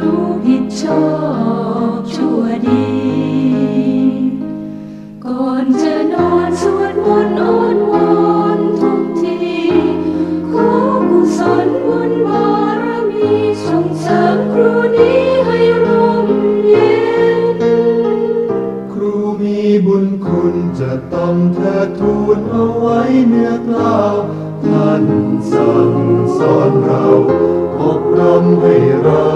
รู้ผิดชอบชั่วดี ก่อนจะนอนสวดมนต์อ้อนวอนทุกที ขอกุศลบุญบารมีส่งเสริมครูนี้ให้ร่มเย็น ครูมีบุญคุณจะต้องเธอทูลเอาไว้เนื้อกล่าท่านสั่งสอนเราอบรมให้เรา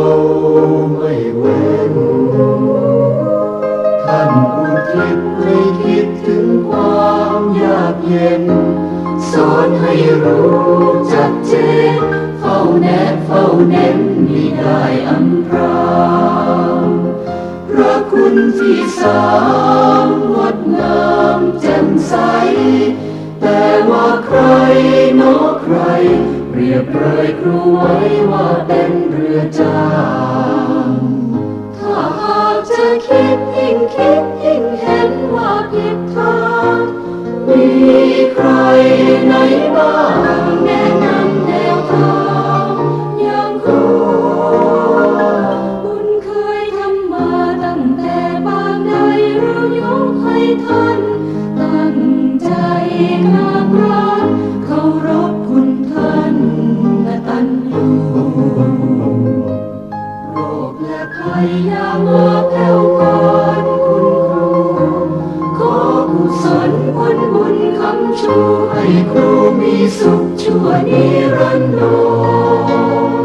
อนให้รู้จักเจนเฝ้าแนบเฝ้าเน้นมิได้อำพรางพระคุณที่สามงดงามแจ่มใส แต่ว่าใครเนอใคร เปรียบเลยครูไว้ว่าเป็นเรือจ้างถ้าหากจะคิดยิ่งคิดยิ่ง ใครไหนบ้างแน สุขชั่วนิรันด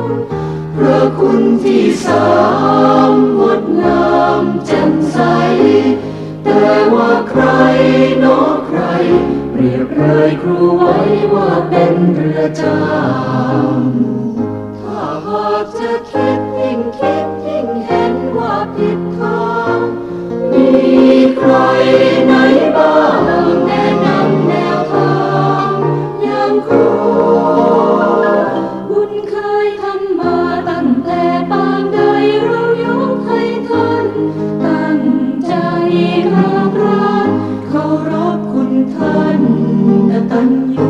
รพระคุณที่สามงดงามแจ่มใส แต่ว่าใครนอใคร เปรียบเลยครูไว้ว่าเป็นเรือจ้างถ้าหากจะคิด ตัญญู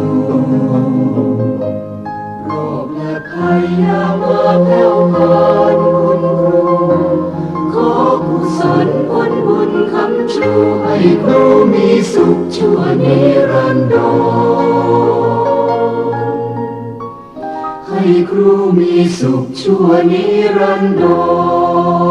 โรคและภัยยามาแผ่วก่อนคุณครูขอกุศลผลบุญคำชูให้ครูมีสุขชั่วนิรันดรให้ครูมีสุขชั่วนิรันดร